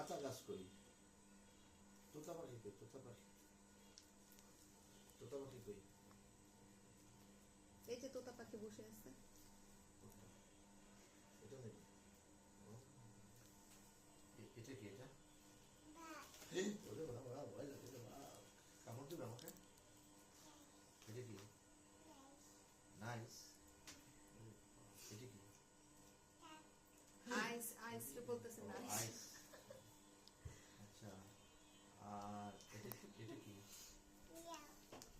আতা গাছ করি। তোতা পাখি কই তোতা পাখি তোতা পাখি কই এই যে তোতা পাখি বসে আছে কোনটা? এটা নেবে ও। এ- এটা কি এটা এ, ওরে বাবা, বাবা, ভয় লাগে রে বাবা। কামড় দেবে আমাকে এটা কি নাইস এটা কি আইস আইস রে বলতেছে না আইস আচ্ছা আর এটা কি এটা কি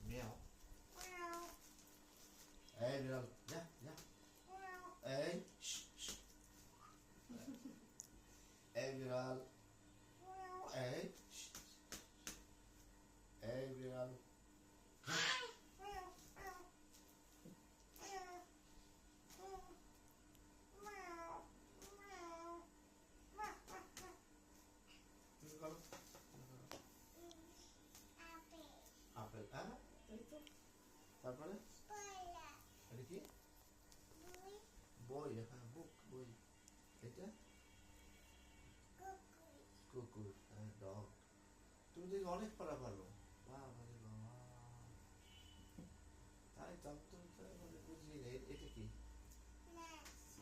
মিয়াও এই বিড়াল যা যা এই শ, শ। এই বিড়াল এই শ, এই বিড়াল তুমি করো আপেল হ্যাঁ এই তো তারপরে এটা কি বই হ্যাঁ বুক বই এটা কুকুর হ্যাঁ ডগ তুমি দেখি অনেক পড়া ভালো বাবা রে বাবা তাই তো আমি তো তাই বলে বুঝি না এটা কি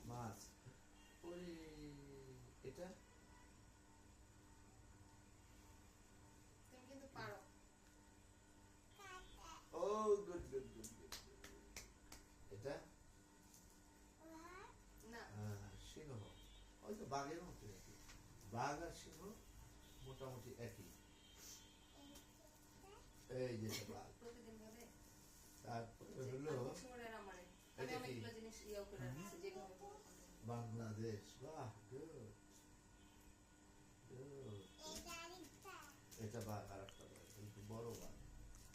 মাছ ওরে এটা তুমি কিন্তু পারো ও গুড গুড গুড গুড এটা না আহ, সিংহ ওই তো বাঘের মতো একই। বাঘ আর সিংহ মোটামুটি একই। এই যে বাঘ। তারপরে হলো বাংলাদেশ। বাহ এটা বাঘ আর একটা বাঘ কিন্তু বড় বাঘ।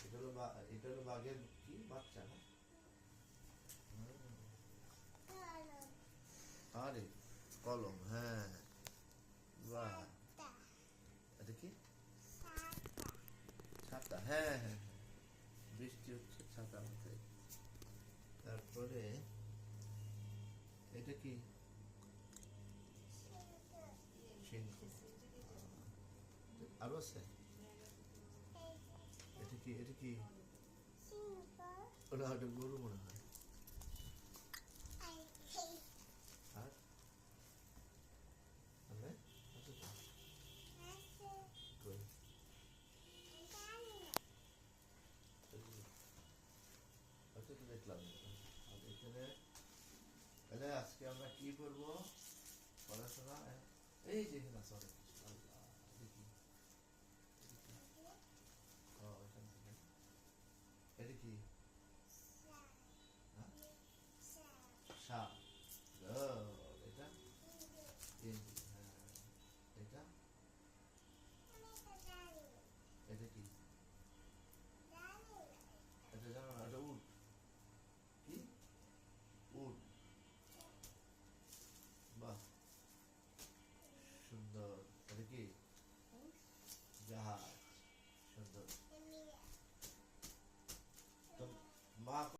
এটা হলো এটা হলো বাঘের কি? বাচ্চা না হুম। আরে কলম হ্যাঁ বাহ এটা কি ছাতা হ্যাঁ হ্যাঁ হ্যাঁ। বৃষ্টি হচ্ছে ছাতা মাথায় তারপরে এটা কি? আরও আছে? এটা কি এটা কি? ওটা একটা গরু মনে হয়। আর? কই? আচ্ছা তো দেখলাম। এখানে। তাহলে আজকে আমরা কি করব? পড়াশোনা এই যে না অনেক